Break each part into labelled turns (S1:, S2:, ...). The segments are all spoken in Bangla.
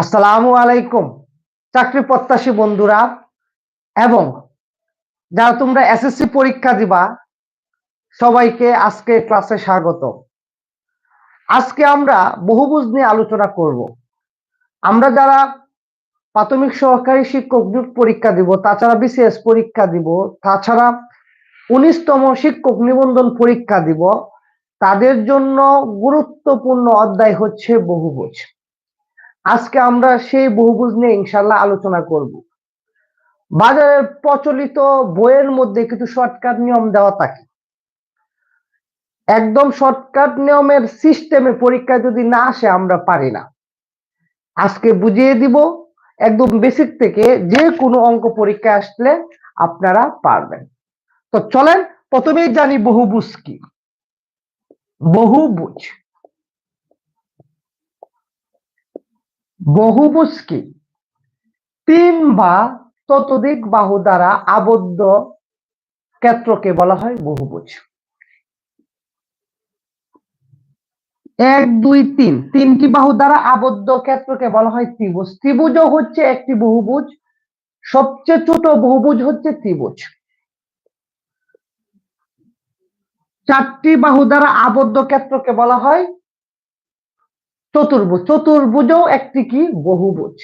S1: আসসালামু আলাইকুম, চাকরি প্রত্যাশী বন্ধুরা, এবং যারা তোমরা এসএসসি পরীক্ষা দিবা, সবাইকে আজকে ক্লাসে স্বাগত। আজকে আমরা বহুবুজ নিয়ে আলোচনা করব। আমরা যারা প্রাথমিক সহকারী শিক্ষক নিয়োগ পরীক্ষা দিব, তাছাড়া বিসিএস পরীক্ষা দিব, তাছাড়া উনিশতম শিক্ষক নিবন্ধন পরীক্ষা দিব, তাদের জন্য গুরুত্বপূর্ণ অধ্যায় হচ্ছে বহুবুজ আজকে আমরা সেই বহুবুজ নিয়ে ইনশাল্লাহ আলোচনা করব। বাজারের প্রচলিত বইয়ের মধ্যে কিছু শর্টকাট নিয়ম দেওয়া থাকে। একদম শর্টকাট নিয়মের সিস্টেমে পরীক্ষা যদি না আসে, আমরা পারি না। আজকে বুঝিয়ে দিব, একদম বেসিক থেকে যে কোনো অঙ্ক পরীক্ষা আসলে আপনারা পারবেন। তো চলেন, প্রথমেই জানি বহুবুজ কি? বহুবুজ তিন বা ততোধিক বাহু দ্বারা আবদ্ধ ক্ষেত্রকে বলা হয় বহুভুজ। এক, দুই, তিন। তিনটি বাহু দ্বারা আবদ্ধ ক্ষেত্রকে বলা হয় ত্রিভুজ। ত্রিভুজও হচ্ছে একটি বহুভুজ। সবচেয়ে ছোট বহুভুজ হচ্ছে ত্রিভুজ। চারটি বাহু দ্বারা আবদ্ধ ক্ষেত্রকে বলা হয় চতুর্ভুজ। চতুর্ভুজও একটি কি? বহুভুজ।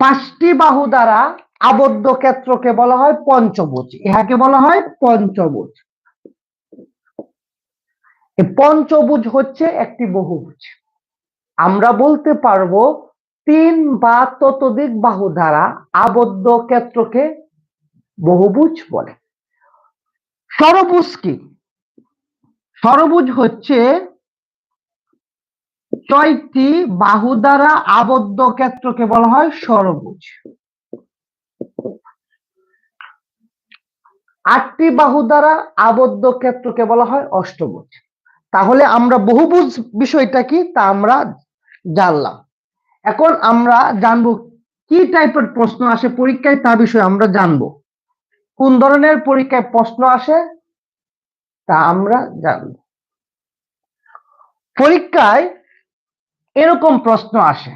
S1: পাঁচটি বাহু দ্বারা আবদ্ধ ক্ষেত্রকে বলা হয় পঞ্চভুজ। ইহাকে বলা হয় পঞ্চভুজ। পঞ্চভুজ হচ্ছে একটি বহুভুজ। আমরা বলতে পারব তিন বা ততোধিক বাহু দ্বারা আবদ্ধ ক্ষেত্রকে বহুভুজ বলে। সরভুজ কি? সরভুজ হচ্ছে ছয়টি বাহু দ্বারা আবদ্ধ ক্ষেত্রকে বলা হয় সরভুজ আটটি বাহু দ্বারা আবদ্ধ ক্ষেত্রকে বলা হয় অষ্টভুজ তাহলে আমরা বহুভুজ বিষয়টা কি? তা আমরা জানলাম। এখন আমরা জানব কি টাইপের প্রশ্ন আসে পরীক্ষায় তা বিষয়ে আমরা জানব। কোন ধরনের পরীক্ষায় প্রশ্ন আসে, তা আমরা জানব। পরীক্ষায় এরকম প্রশ্ন আসে।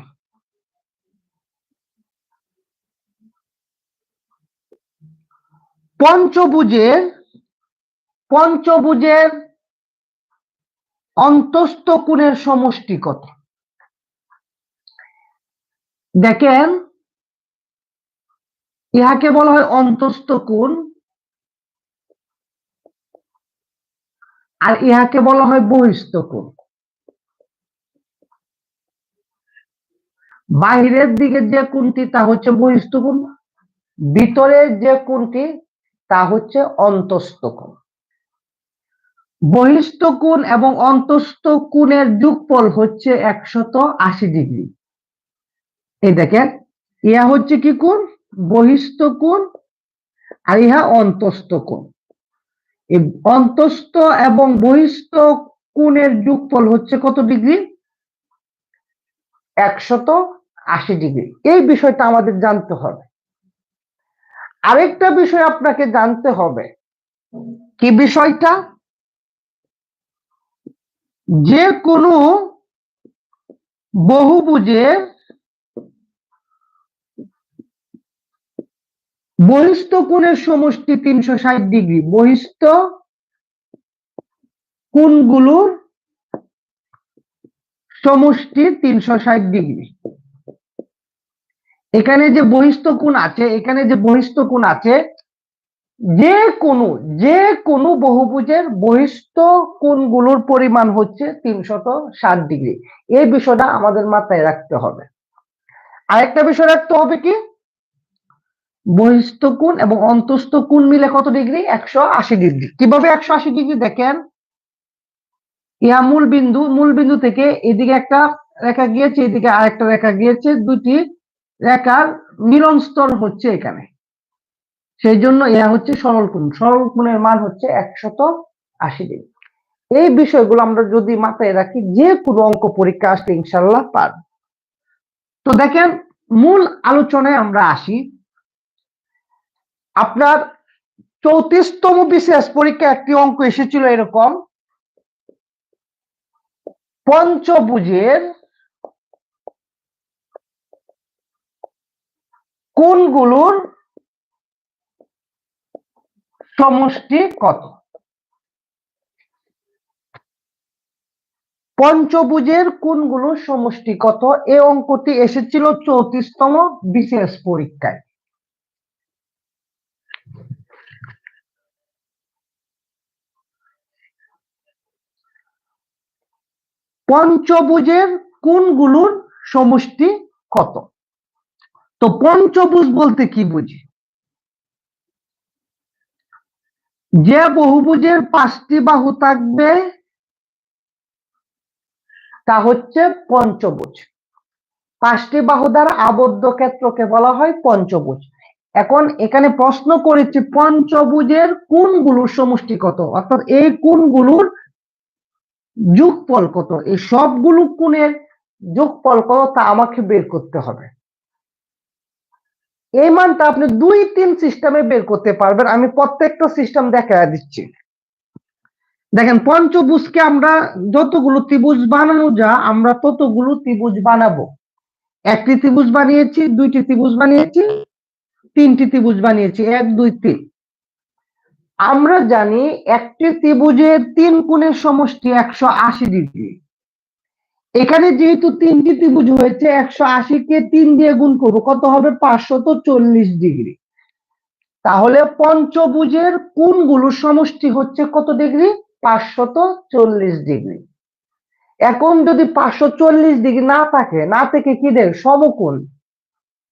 S1: পঞ্চভুজের পঞ্চভুজের অন্তস্থ কোণের সমষ্টি কত? দেখেন ইহাকে বলা হয় অন্তস্থ কোণ। আর ইহাকে বলা হয় বহিস্থ কোণ। বাহিরের দিকে যে কোণটি, তা হচ্ছে বহিস্থ কোণ। ভিতরের যে কোণটি, তা হচ্ছে অন্তস্থ কোণ। বহিস্থ কোণ এবং অন্তস্থ কোণের যুগফল হচ্ছে একশত আশি ডিগ্রি। এই দেখেন, ইহা হচ্ছে কি কোণ? বহিস্থ কোণ আর ইহা অন্তস্থ কোণ এই অন্তস্থ এবং বহিস্থ কোণের যুগফল হচ্ছে কত ডিগ্রি? একশত আশি ডিগ্রি। এই বিষয়টা আমাদের জানতে হবে। আরেকটা বিষয় আপনাকে জানতে হবে। কি বিষয়টা? যে কোনো বহুভুজের বহিস্থ কোণের সমষ্টি তিনশো ষাট ডিগ্রি। বহিস্থ কোণগুলোর সমষ্টি তিনশো ষাট ডিগ্রি। এখানে যে বহিস্থ কোণ আছে, এখানে যে বহিস্থ কোণ আছে, যে কোনো যে কোনো বহুভুজের বহিস্থ কোণগুলোর পরিমাণ হচ্ছে তিনশত ষাট ডিগ্রি। এই বিষয়টা আমাদের মাথায় রাখতে হবে। আরেকটা বিষয় রাখতে হবে কি? বহিস্থ কোণ এবং অন্তস্থ কোণ মিলে কত ডিগ্রি? একশো আশি ডিগ্রি। কীভাবে একশো আশি ডিগ্রি? দেখেন। ইহা মূল বিন্দু মূল বিন্দু থেকে এদিকে একটা রেখা গিয়েছে, এদিকে আরেকটা রেখা গিয়েছে দুটি রেখার মিলন স্তর হচ্ছে এখানে। সেই জন্য ইহা হচ্ছে সরল কোণ। সরল কোণের মান হচ্ছে একশত আশি ডিগ্রি। এই বিষয়গুলো আমরা যদি মাথায় রাখি, যে কোনো অঙ্ক পরীক্ষা আসতে ইনশাল্লাহ পারব। তো দেখেন, মূল আলোচনায় আমরা আসি। আপনার চৌত্রিশতম বিশেষ পরীক্ষা একটি অঙ্ক এসেছিল এরকম। পঞ্চভুজের কোনগুলোর সমষ্টি কত? পঞ্চভুজের কোনগুলোর সমষ্টি কত? এই অঙ্কটি এসেছিল চৌত্রিশতম বিশেষ পরীক্ষায়। পঞ্চভুজের কোনগুলোর সমষ্টি কত? তো পঞ্চভুজ বলতে কি বুঝি? যে বহুভুজের পাঁচটি বাহু থাকবে, তা হচ্ছে পঞ্চভুজ। পাঁচটি বাহু দ্বারা আবদ্ধ ক্ষেত্রকে বলা হয় পঞ্চভুজ। এখন এখানে প্রশ্ন করেছি, পঞ্চভুজের কোনগুলোর সমষ্টি কত? অর্থাৎ এই কোনগুলোর যোগফল কত? এই সবগুলো কোণের যোগফল কত? তা আমাকে বের করতে হবে। এই মানটা আপনি দুই তিন সিস্টেমে বের করতে পারবেন। আমি প্রত্যেকটা সিস্টেম দেখা দিচ্ছি। দেখেন, পঞ্চভুজকে আমরা যতগুলো ত্রিভুজ বানানো যা, আমরা ততগুলো ত্রিভুজ বানাবো। একটি ত্রিভুজ বানিয়েছি, দুইটি ত্রিভুজ বানিয়েছি, তিনটি ত্রিভুজ বানিয়েছি, এক, দুই, তিন। আমরা জানি একটি ত্রিভুজের তিন কোণের সমষ্টি একশো আশি ডিগ্রি। এখানে যেহেতু তিনটি ত্রিভুজ হয়েছে, একশো আশি কে তিন দিয়ে গুণ করব, কত হবে? পাঁচশত চল্লিশ ডিগ্রি। তাহলে পঞ্চভুজের কোণগুলোর সমষ্টি হচ্ছে কত ডিগ্রি? পাঁচশত চল্লিশ ডিগ্রি। এখন যদি পাঁচশো চল্লিশ ডিগ্রি না থাকে, না থেকে কি দেখ সমকোণ।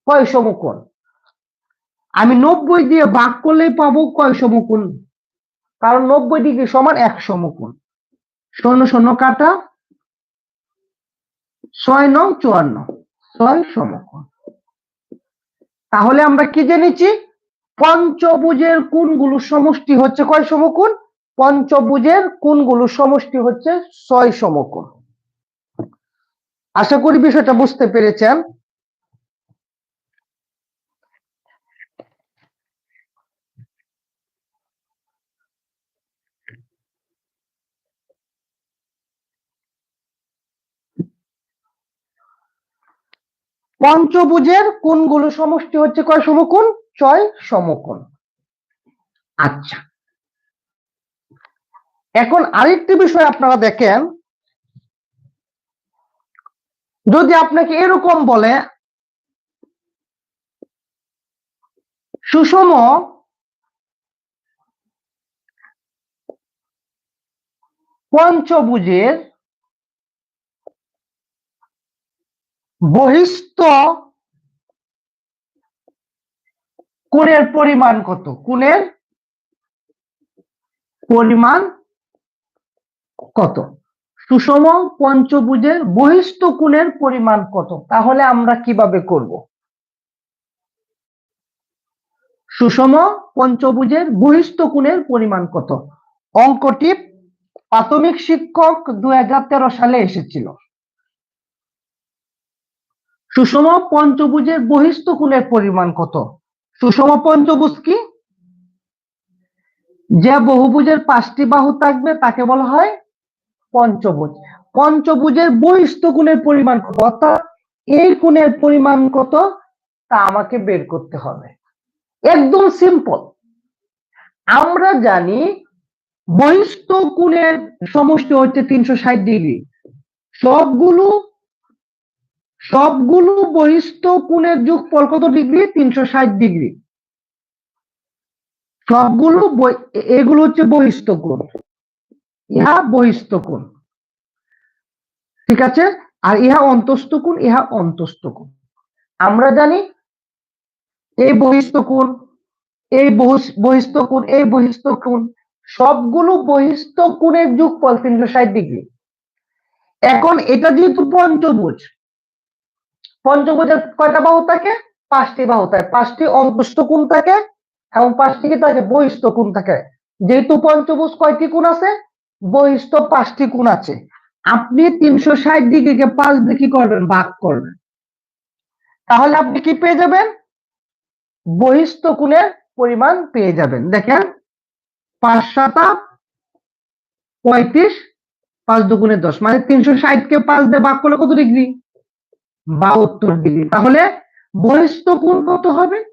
S1: কয় সমকোণ। আমি নব্বই দিয়ে ভাগ করলে পাবো কয় সমকোণ? কারণ নব্বই ডিগ্রি সমান এক সমকোণ। শূন্য শূন্য কাটা ছয় নং চুয়ান্ন, ছয় সমকোণ। তাহলে আমরা কি জেনেছি? পঞ্চভুজের কোণগুলো সমষ্টি হচ্ছে কয় সমকোণ? পঞ্চভুজের কোণগুলো সমষ্টি হচ্ছে ছয় সমকোণ। আশা করি বিষয়টা বুঝতে পেরেছেন। পঞ্চভুজের কোনগুলো সমষ্টি হচ্ছে কয় সমকোণ? ছয় সমকোণ। আচ্ছা। এখন আরেকটি বিষয় আপনারা দেখেন। যদি আপনাকে এরকম বলে, সুষম পঞ্চভুজের বহিস্থ কোণের পরিমাণ কত? কোণের পরিমাণ কত? সুষম পঞ্চভুজের বহিস্থ কোণের পরিমাণ কত? তাহলে আমরা কীভাবে করব? সুষম পঞ্চভুজের বহিস্থ কোণের পরিমাণ কত? অঙ্কটি প্রাথমিক শিক্ষক দু হাজার তেরো সালে এসেছিল। সুষম পঞ্চভুজের বহিস্থ কোণের পরিমাণ কত? সুষম পঞ্চভুজ কি? যে বহুভুজের পাঁচটি বাহু থাকবে, তাকে বলা হয় পঞ্চভুজ। পঞ্চভুজের বহিস্থ কোণের পরিমাণ কত? অর্থাৎ এই কোণের পরিমাণ কত? তা আমাকে বের করতে হবে। একদম সিম্পল আমরা জানি বহিস্থ কোণের সমষ্টি হচ্ছে তিনশো ষাট ডিগ্রি। সবগুলো সবগুলো বহিস্থ কোণের যোগফল কত ডিগ্রি? তিনশো ষাট ডিগ্রি। সবগুলো এগুলো হচ্ছে বহিস্থ কোণ। ইহা বহিস্থ কোণ। ঠিক আছে? আর ইহা অন্তস্থ কোণ, ইহা অন্তস্থ কোণ। আমরা জানি এই বহিস্থ কোণ এই বহিস্থ কোণ এই বহিস্থ কোণ। সবগুলো বহিস্থ কোণের যোগফল তিনশো ষাট ডিগ্রি। এখন এটা যেহেতু পঞ্চভুজ পঞ্চভুজের কয়টা বাহু থাকে? পাঁচটি বাহু থাকে। পাঁচটি অন্তস্থ কোণ থাকে এবং পাঁচটি কি থাকে? বহিস্থ কোণ থাকে। যেহেতু পঞ্চভুজ কয়টি কোণ আছে? বহিস্থ পাঁচটি কোণ আছে। আপনি তিনশো ষাট ডিগ্রিকে পাঁচ দিয়ে কি করবেন, ভাগ করবেন। তাহলে আপনি কি পেয়ে যাবেন? বহিস্থ কোণের পরিমাণ পেয়ে যাবেন। দেখেন, পাঁচ সাতা পঁয়ত্রিশ, পাঁচ দুগুণে দশ। মানে তিনশো ষাট কে পাঁচ দিয়ে ভাগ করলে কত ডিগ্রি? বাহাত্তর ডিগ্রি। তাহলে বহিস্থ কোণ কত হবে?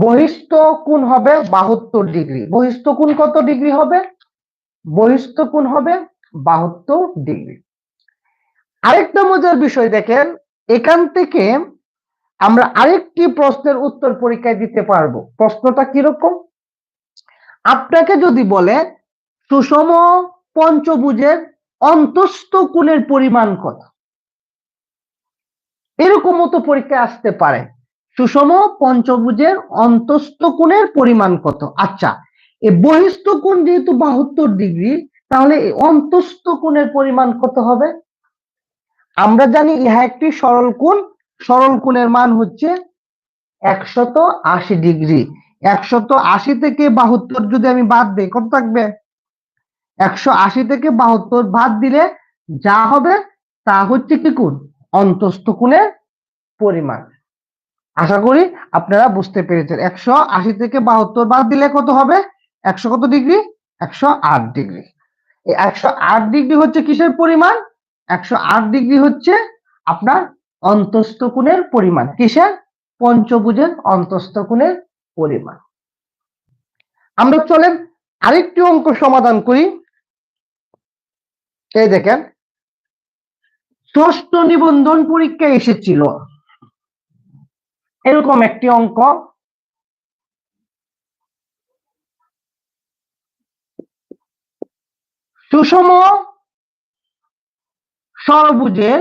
S1: বহিস্থ কোণ হবে বাহাত্তর ডিগ্রি। বহিস্থ কোণ কত ডিগ্রি হবে? বহিস্থ কোণ হবে বাহাত্তর ডিগ্রি। আরেকটা মজার বিষয় দেখেন, এখান থেকে আমরা আরেকটি প্রশ্নের উত্তর পরীক্ষায় দিতে পারব। প্রশ্নটা কীরকম? আপনাকে যদি বলে, সুষম পঞ্চভুজের অন্তস্থ কোণের পরিমাণ কত? এরকম মতো পরীক্ষায় আসতে পারে। সুষম পঞ্চভুজের অন্তস্থ কোণের পরিমাণ কত? আচ্ছা এই বহিস্থ কোণ যেহেতু বাহাত্তর ডিগ্রি, তাহলে অন্তস্থ কোণের পরিমাণ কত হবে? আমরা জানি ইহা একটি সরল কোণ। সরল কোণের মান হচ্ছে একশত আশি ডিগ্রি। একশত আশি থেকে বাহাত্তর যদি আমি বাদ দিই, কত থাকবে? একশো আশি থেকে বাহাত্তর বাদ দিলে যা হবে তা হচ্ছে কি কোণ? অন্তস্থ পরিমাণ। আশা করি আপনারা বুঝতে পেরেছেন। একশো আশি থেকে বাহাত্তর বাদ দিলে কত হবে? একশো কত ডিগ্রি? একশো আট ডিগ্রি। এই একশো আট ডিগ্রি হচ্ছে কিসের পরিমাণ? একশো আট ডিগ্রি হচ্ছে আপনার অন্তস্থ কোণের পরিমাণ। কিসের? পঞ্চভুজের অন্তস্থ কোণের পরিমাণ। আমরা চলেন আরেকটি অঙ্ক সমাধান করি। এই দেখেন ষষ্ঠ নিবন্ধন পরীক্ষা এসেছিল। এরকম একটি অঙ্ক। সুষম ষড়ভুজের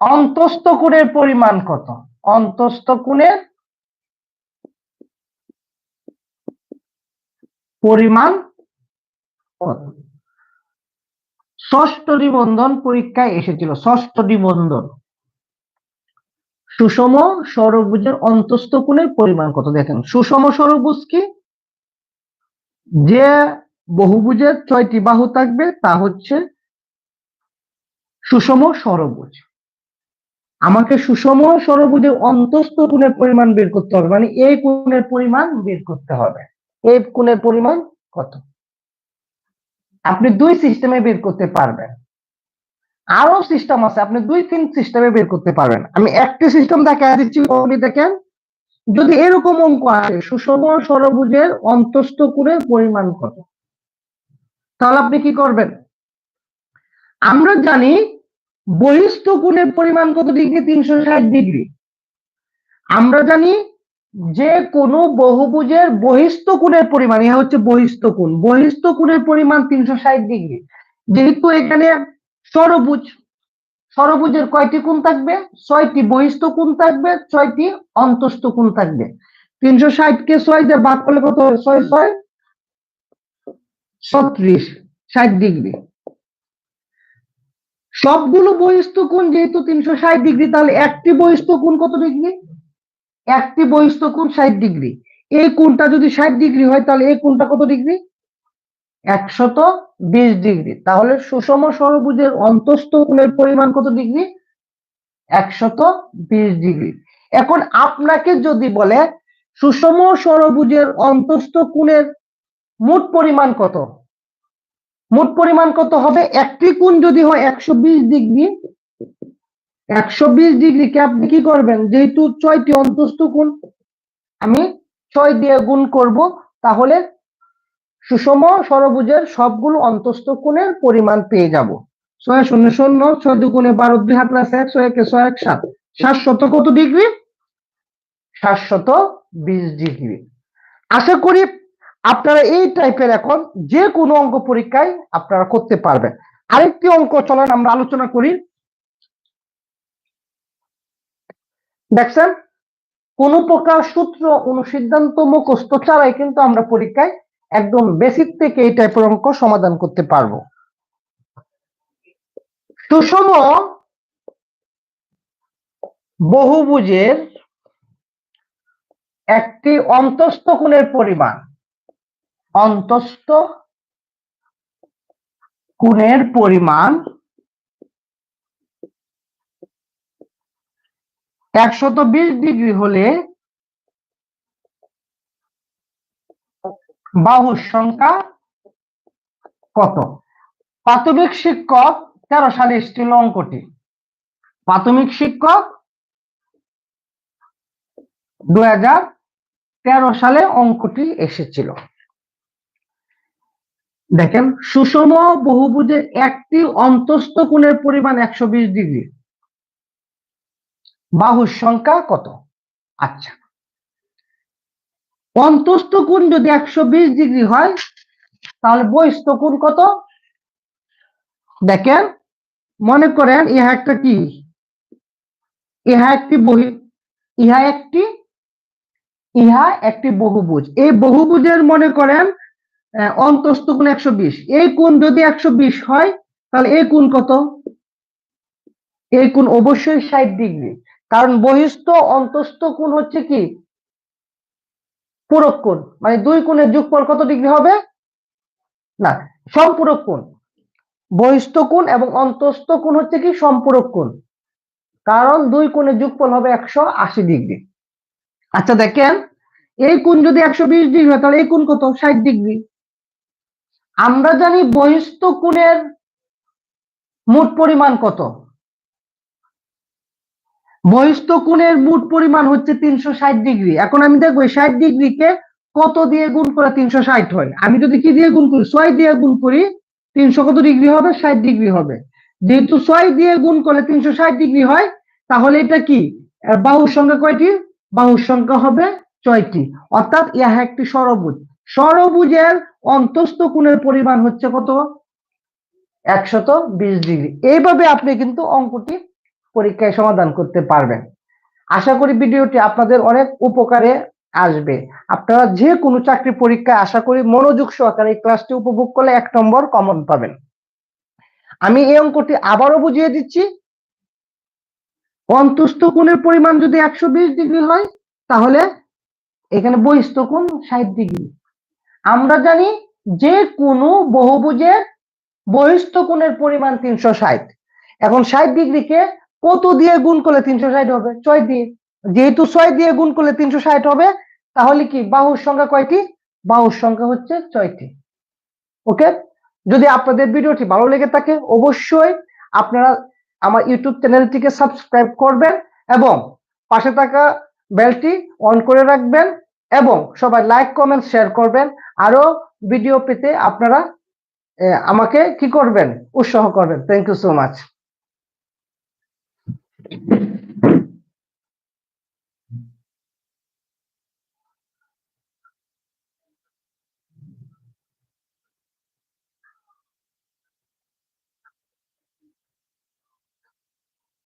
S1: অন্তস্থ কোণের পরিমাণ কত? অন্তস্থ কোণের পরিমাণ ষষ্ঠ নিবন্ধন পরীক্ষায় এসেছিল, ষষ্ঠ নিবন্ধন। সুষম ষড়ভুজের অন্তস্থ কোণের পরিমাণ কত দেখেন? সুষম ষড়ভুজ কি? যে বহুভুজের ছয়টি বাহু থাকবে, তা হচ্ছে সুষম ষড়ভুজ আমাকে সুষম ষড়ভুজের অন্তস্থ কোণের পরিমাণ বের করতে হবে মানে এই কোণের পরিমাণ বের করতে হবে। এই কোণের পরিমাণ কত? আপনি দুই সিস্টেমে বের করতে পারবেন। আরও সিস্টেম আছে, আপনি দুই, তিন সিস্টেমে বের করতে পারবেন। আমি একটি সিস্টেম দেখা দিচ্ছি দেখেন, যদি এরকম অঙ্ক আসে, সুষম সরভুজের অন্তস্থ কোণের পরিমাণ কত? তাহলে আপনি কি করবেন? আমরা জানি বহিস্থ কোণের পরিমাণ কত ডিগ্রি? তিনশো ষাট ডিগ্রি। আমরা জানি যে কোনো বহুভুজের বহিস্থ কোণের পরিমাণ, ইহা হচ্ছে বহিস্থ কোণ, বহিস্থ কোণের পরিমাণ তিনশো ষাট ডিগ্রি। যেহেতু এখানে ষড়ভুজ ষড়ভুজের কয়টি কোণ থাকবে? ছয়টি বহিস্থ কোণ থাকবে, ছয়টি অন্তস্থ কোণ থাকবে। তিনশো ষাট কে ছয় দিয়ে বাদ করলে কত হবে? ছয় ছয়, ছত্রিশ, ষাট ডিগ্রি। সবগুলো বহিস্থ কোণ যেহেতু তিনশো ষাট ডিগ্রি, তাহলে একটি বহিস্থ কোণ কত ডিগ্রি? একটি বহিস্থ কোণ ষাট ডিগ্রি। এই কোণটা যদি ষাট ডিগ্রি হয়, তাহলে এই কোণটা কত ডিগ্রি? একশত বিশ ডিগ্রি। তাহলে সুষম ষড়ভুজের অন্তস্থ কোণের পরিমাণ কত ডিগ্রি? একশত বিশ ডিগ্রি। এখন আপনাকে যদি বলে, সুষম ষড়ভুজের অন্তস্থ কোণের মোট পরিমাণ কত? মোট পরিমাণ কত হবে? একটি কোণ যদি হয় একশো বিশ ডিগ্রি একশো বিশ ডিগ্রিকে আপনি কি করবেন? যেহেতু ছয়টি অন্তস্থ কোণ আমি ছয় দিয়ে গুণ করব, তাহলে সুষম ষড়ভুজের সবগুলো অন্তস্থ কোণের পরিমাণ পেয়ে যাব। ছয় শূন্য শূন্য, ছয় দুগুণে বারো, দুই হাত আছে এক, ছয় একে ছয়, এক সাত। সাতশত কত ডিগ্রি সাতশত বিশ ডিগ্রি আশা করি আপনারা এই টাইপের এখন যে কোনো অঙ্ক পরীক্ষায় আপনারা করতে পারবেন। আরেকটি অঙ্ক চলেন, আমরা আলোচনা করি। দেখছেন? কোন প্রকার সূত্র অনুসিদ্ধান্ত মুখস্থ ছাড়াই কিন্তু আমরা পরীক্ষায় একদম বেসিক থেকে এই টাইপের অঙ্ক সমাধান করতে পারব। সুষম বহুভুজের একটি অন্তস্থ কোণের পরিমাণ। অন্তস্থ কোণের পরিমাণ একশত বিশ ডিগ্রি হলে বাহুর সংখ্যা কত? প্রাথমিক শিক্ষক তেরো সালে এসেছিল অঙ্কটি। প্রাথমিক শিক্ষক দু সালে অঙ্কটি এসেছিল। দেখেন, সুষম বহুভুজের একটি অন্তস্থ কোণের পরিমাণ একশো বিশ ডিগ্রি। বাহুর সংখ্যা কত? আচ্ছা। অন্তস্থ কোণ যদি একশো বিশ ডিগ্রি হয়, তাহলে বহিস্থ কোণ কত? দেখেন, মনে করেন ইহা একটা কি? ইহা একটি বহি, ইহা একটি ইহা একটি বহুভুজ। এই বহুভুজের মনে করেন অন্তস্থ কোণ একশো বিশ। এই কোণ যদি একশো বিশ হয়, তাহলে এই কোণ কত? এই কোণ অবশ্যই ষাট ডিগ্রি। কারণ বহিস্থ অন্তস্থ কোণ হচ্ছে কি? পূরক কোণ। মানে দুই কোণের যোগফল কত ডিগ্রি হবে? না, সম্পূরক কোণ। বহিস্থ কোণ এবং অন্তস্থ কোণ হচ্ছে কি? সম্পূরক কোণ। কারণ দুই কোণের যোগফল হবে একশো আশি ডিগ্রি। আচ্ছা দেখেন, এই কোণ যদি একশো বিশ ডিগ্রি হয়, তাহলে এই কোণ কত? ষাট ডিগ্রি। আমরা জানি বহিস্থ কোণের মোট পরিমাণ কত? বহিস্থ কোণের মোট পরিমাণ হচ্ছে তিনশো ষাট ডিগ্রি। এখন আমি দেখব ষাট ডিগ্রিকে কত দিয়ে গুণ করে তিনশো ষাট হয়? আমি যদি কি দিয়ে গুণ করি? ছয় দিয়ে গুণ করি, তিনশো কত ডিগ্রি হবে? ষাট ডিগ্রি হবে। যেহেতু ছয় দিয়ে গুণ করলে তিনশো ষাট ডিগ্রি হয়, তাহলে এটা কি? বাহুর সংখ্যা কয়টি? বাহুর সংখ্যা হবে ছয়টি। অর্থাৎ ইহা একটি সরবুজ। ষড়ভুজের অন্তস্থ কোণের পরিমাণ হচ্ছে কত? একশত বিশ ডিগ্রি। এইভাবে আপনি কিন্তু অঙ্কটি পরীক্ষায় সমাধান করতে পারবেন। আশা করি ভিডিওটি আপনাদের অনেক উপকারে আসবে। আপনারা যে কোনো চাকরি পরীক্ষায় আশা করি মনোযোগ সহকারে এই ক্লাসটি উপভোগ করলে এক নম্বর কমন পাবেন। আমি এই অঙ্কটি আবারও বুঝিয়ে দিচ্ছি। অন্তস্থ কোণের পরিমাণ যদি একশো বিশ ডিগ্রি হয়, তাহলে এখানে বহিস্থ কোণ ষাট ডিগ্রি। আমরা জানি যে কোনো বহুভুজের বহিস্থ কোণের পরিমাণ তিনশো ষাট। এখন ষাট ডিগ্রিকে কত দিয়ে গুণ করলে তিনশো ষাট হবে? ছয় দিয়ে। যেহেতু ছয় দিয়ে গুণ করলে তিনশো ষাট হবে, তাহলে কি বাহুর সংখ্যা কয়টি? বাহুর সংখ্যা হচ্ছে ছয়টি। ওকে? যদি আপনাদের ভিডিওটি ভালো লেগে থাকে, অবশ্যই আপনারা আমার ইউটিউব চ্যানেলটিকে সাবস্ক্রাইব করবেন এবং পাশে থাকা বেলটি অন করে রাখবেন এবং সবাই লাইক, কমেন্ট, শেয়ার করবেন। আরও ভিডিও পেতে আপনারা আমাকে কি করবেন? উৎসাহ করবেন। Thank you so much Thank you.